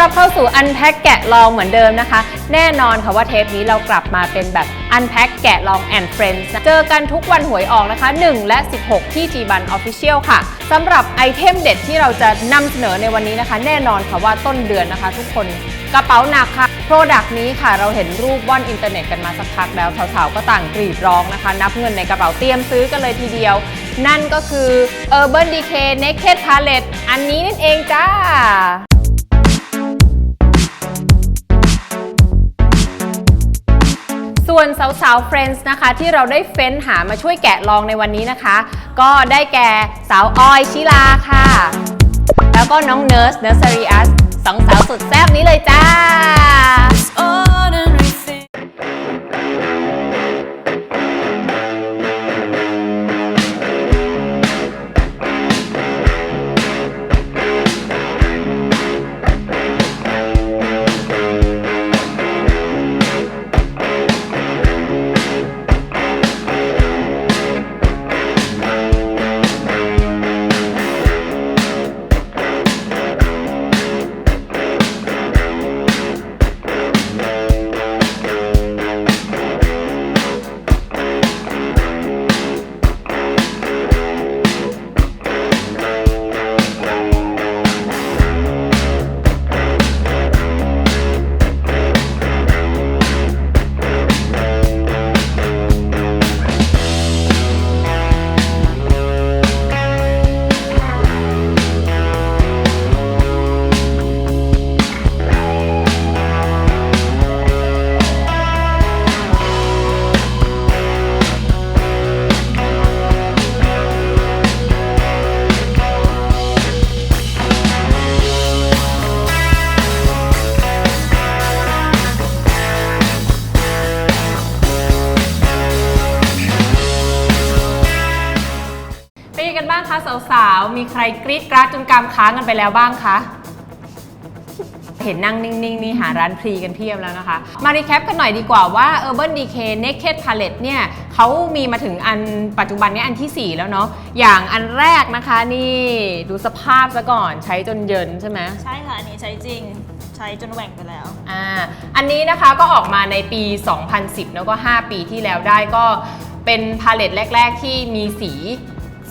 รับเข้าสู่ Unpack แกะลองเหมือนเดิมนะคะ แน่นอนค่ะว่าเทปนี้เรากลับมาเป็นแบบ Unpack แกะลอง and Friends นะเจอกันทุกวันหวยออกนะคะ 1 และ 16 ที่ g b a n Official ค่ะสำหรับไอเทมเด็ดที่เราจะนำเสนอในวันนี้นะคะ แน่นอนค่ะว่าต้นเดือนนะคะ ทุกคนกระเป๋าหนักค่ะโปรดักต์นี้ค่ะเราเห็นรูปว่อนอินเทอร์เน็ตกันมาสักพักแล้วสาวๆก็ต่างกรีดร้องนะคะ นับเงินในกระเป๋าเตรียมซื้อกันเลยทีเดียว นั่นก็คือ Urban Decay Naked Palette อันนี้นั่นเองจ้า วนสาวๆเฟรนด์นะคะ ที่เราได้เฟ้นหามาช่วยแกะลองในวันนี้นะคะ ก็ได้แก่สาวออยชิลาค่ะ แล้วก็น้องเนิร์สเนอร์ r รีอัสสองสาวสุดแซ่บนี้เลยจ้า เป็นยังไงกันบ้างคะสาวๆ มีใครกรี๊ดกราดจนกรามค้างกันไปแล้วบ้างคะ เห็นนั่งนิ่งๆ นี่หาร้านพรีกันเพียบแล้วนะคะ มารีแคปกันหน่อยดีกว่าว่า Urban Decay Naked Palette เนี่ยเขามีมาถึงอันปัจจุบันเนี้อันทีสี่ 4 แล้วเนาะ อย่างอันแรกนะคะนี่ดูสภาพซะก่อนใช้จนเยินใช่ไหม ใช่ค่ะ อันนี้ใช้จริงใช้จนแหว่งไปแล้ว อ่า อันนี้นะคะก็ออกมาในปี 2010 แล้วก็ 5 ปีที่แล้วได้ก็เป็นพาเลตแรก ๆ ที่มีสี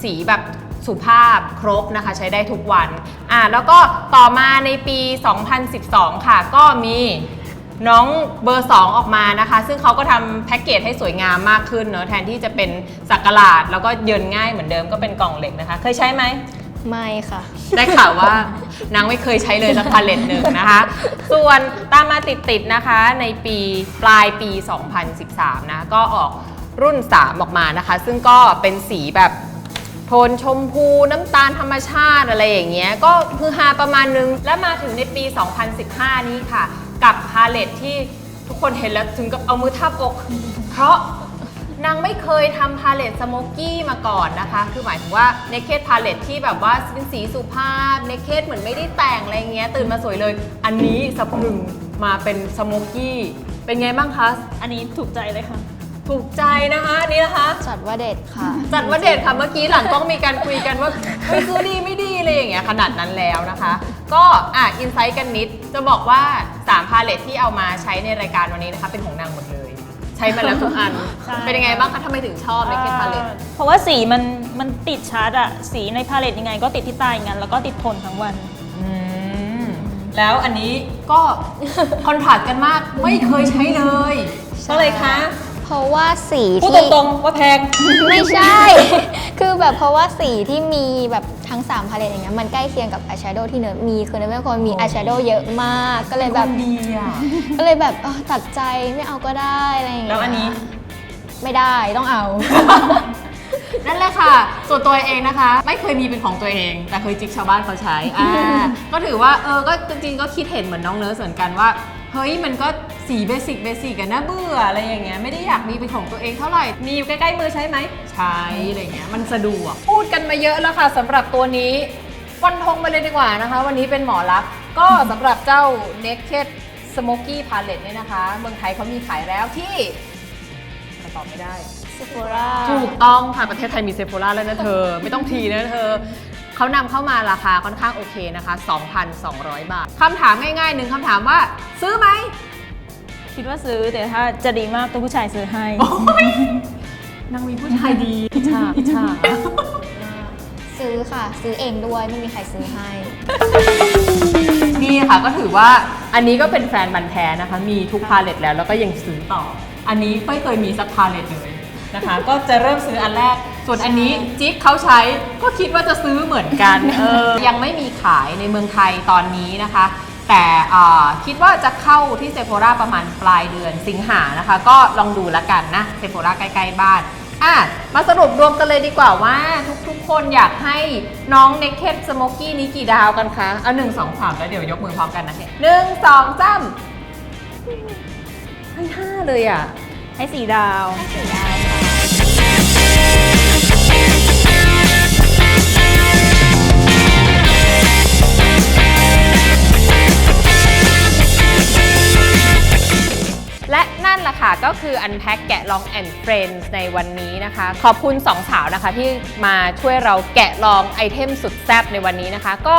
สีแบบสุภาพครบนะคะ ใช้ได้ทุกวันอ่าแล้วก็ต่อมาในปี 2012 ค่ะ ก็มีน้องเบอร์ 2 ออกมานะคะ ซึ่งเขาก็ทำแพ็กเกจให้สวยงามมากขึ้นเนอะแทนที่จะเป็นสักกะหลาด แล้วก็เยินง่ายเหมือนเดิมก็เป็นกล่องเหล็กนะคะ เคยใช้ไหม ไม่ค่ะ ได้ข่าวว่านางไม่เคยใช้เลยสักพาเลตหนึ่งนะคะ ส่วนตามมาติดๆนะคะในปีปลายปี 2013 นะ ก็ออกรุ่น 3 ออกมานะคะ ซึ่งก็เป็นสีแบบ โทนชมพูน้ำตาลธรรมชาติอะไรอย่างเงี้ยก็คือฮาประมาณนึง และมาถึงในปี 2015 นี้ค่ะ กับพาเลตที่ทุกคนเห็นแล้วถึงกับเอามือทาบอก เพราะนางไม่เคยทำพาเลตสโมกี้มาก่อนนะคะ คือหมายถึงว่าเนเค d พาเลตที่แบบว่าเป็นสีสุภาพเนเค d เหมือนไม่ได้แต่งอะไรเงี้ยตื่นมาสวยเลย อันนี้สะพรึงมาเป็นสโมกี้เป็นไงบ้างคะ อันนี้ถูกใจเลยค่ะ ถูกใจนะคะอันนี้นะคะ จัดว่าเด็ดค่ะ จัดว่าเด็ดค่ะเมื่อกี้หลังกล้องมีการคุยกันว่าเฮ้ยซื้อดีไม่ดีอะไรอย่างเงี้ยขนาดนั้นแล้วนะคะ ก็อะอินไซต์กันนิดจะบอกว่า 3 พาเลตที่เอามาใช้ในรายการวันนี้นะคะ เป็นของนางหมดเลย ใช้มาแล้วทุกอัน ใช่ เป็นยังไงบ้างคะทำไมถึงชอบในเคสพาเลตเพราะว่าสีมันมันติดชัดอะสีในพาเลตยังไงก็ติดที่ตาอย่างนั้นแล้วก็ติดทนทั้งวัน อืมแล้วอันนี้ก็ คอนทราสต์กันมากไม่เคยใช้เลยก็เลยคะ เพราะว่าสีพูดที่ตรงๆว่าแพง ไม่ใช่ คือแบบเพราะว่าสีที่มีแบบทั้ง3พาเลตอย่างเงี้ยมันใกล้เคียงกับอายแชโดว์ที่เนิร์ดมี คือเนิร์ดเป็นคนมีอายแชโดว์เยอะมาก ก็เลยแบบดีอะ ก็เลยแบบเออตัดใจไม่เอาก็ได้อะไรอย่างเงี้ยแล้วอันนี้ ไม่ได้ต้องเอา นั่นแหละค่ะ ส่วนตัวเองนะคะ ไม่เคยมีเป็นของตัวเอง แต่เคยจิกชาวบ้านเขาใช้อ่า ก็ถือว่าเออก็จริงๆก็คิดเห็นเหมือนน้องเนิร์สเหมือนกันว่า เฮ้ยมันก็สีเบสิกเบสิกกันนะเบื่ออะไรอย่างเงี้ยไม่ได้อยากมีเป็นของตัวเองเท่าไหร่ มีอยู่ใกล้ๆมือใช้ไหมใช้อะไรเงี้ยมันสะดวก พูดกันมาเยอะแล้วค่ะสำหรับตัวนี้ฟันธงไปเลยดีกว่านะคะ วันนี้เป็นหมอลัก ก็สำหรับเจ้า Naked Smoky Palette เนี่ยนะคะ เมืองไทยเขามีขายแล้วที่ตอบไม่ได้ Sephora ถูกต้องค่ะ ประเทศไทยมีเซโฟล่าแล้วนะเธอ ไม่ต้องทีนะเธอ เขานำเข้ามาราคาค่อนข้างโอเคนะคะ 2,200 บาทคำถามง่ายๆหนึ่งคำถามว่าซื้อไหม คิดว่าซื้อแต่ถ้าจะดีมากตัวผู้ชายซื้อให้นางมีผู้ชายดีอิจฉาอิจฉาซื้อค่ะ ซื้อเองด้วยไม่มีใครซื้อให้ นี่ค่ะก็ถือว่าอันนี้ก็เป็นแฟนบันธุ์แท้นะคะ มีทุกพาเลตแล้วแล้วก็ยังซื้อต่อ อันนี้ไม่เคยมีสักพาเลตเลยนะคะ ก็จะเริ่มซื้ออันแรก ส่วนอันนี้จิ๊กเขาใช้ก็คิดว่าจะซื้อเหมือนกันเออยังไม่มีขายในเมืองไทยตอนนี้นะคะ แต่อ่าคิดว่าจะเข้าที่เซโฟราประมาณปลายเดือนสิงหานะคะ ก็ลองดูแล้วกันนะเซโฟราใกล้ๆบ้านอะมาสรุปรวมกันเลยดีกว่าว่าทุกๆ คนอยากให้น้อง Naked Smoky นี้กี่ดาวกันคะ เอาหนึ่งสองสามแล้วเดี๋ยวยกมือพร้อมกันนะหนึ่งสองสามให้ห้าเลยอะ ให้สีดาวสีดาว Unpack แกะลอง and Friends ในวันนี้นะคะ ขอบคุณสองสาวนะคะที่มาช่วยเราแกะลองไอเทมสุดแซ่บในวันนี้นะคะ ก็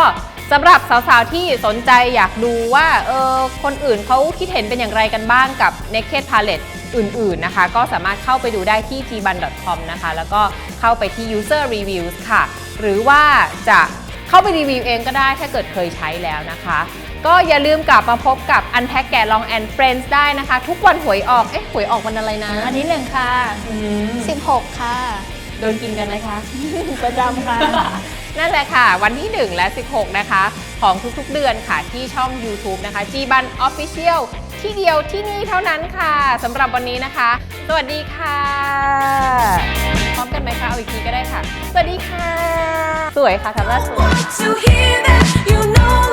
สำหรับสาวๆที่สนใจอยากดูว่าเออคนอื่นเขาคิดเห็นเป็นอย่างไรกันบ้างกับ Naked Palette อื่นๆนะคะ ก็สามารถเข้าไปดูได้ที่ gban.com นะคะ แล้วก็เข้าไปที่ user reviews ค่ะ หรือว่าจะเข้าไปรีวิวเองก็ได้ถ้าเกิดเคยใช้แล้วนะคะ ก็อย่าลืมกลับมาพบกับ Unpack แกะลอง and Friends ได้นะคะ ทุกวันหวยออก เอ๊ะหวยออกวันอะไรนะ อันนี้หนึ่งค่ะอืม16 ค่ะ โดนกินกันไหมคะ ประจำค่ะ นั่นแหละค่ะ วันที่ 1 และ 16 นะคะ ของทุกๆเดือนค่ะที่ช่อง YouTube นะคะ g b a n Official ที่เดียวที่นี่เท่านั้นค่ะสำหรับวันนี้นะคะ สวัสดีค่ะ พร้อมกันไหมคะ เอาอีกทีก็ได้ค่ะ สวัสดีค่ะ สวยค่ะทำหน้าสวย To hear that you know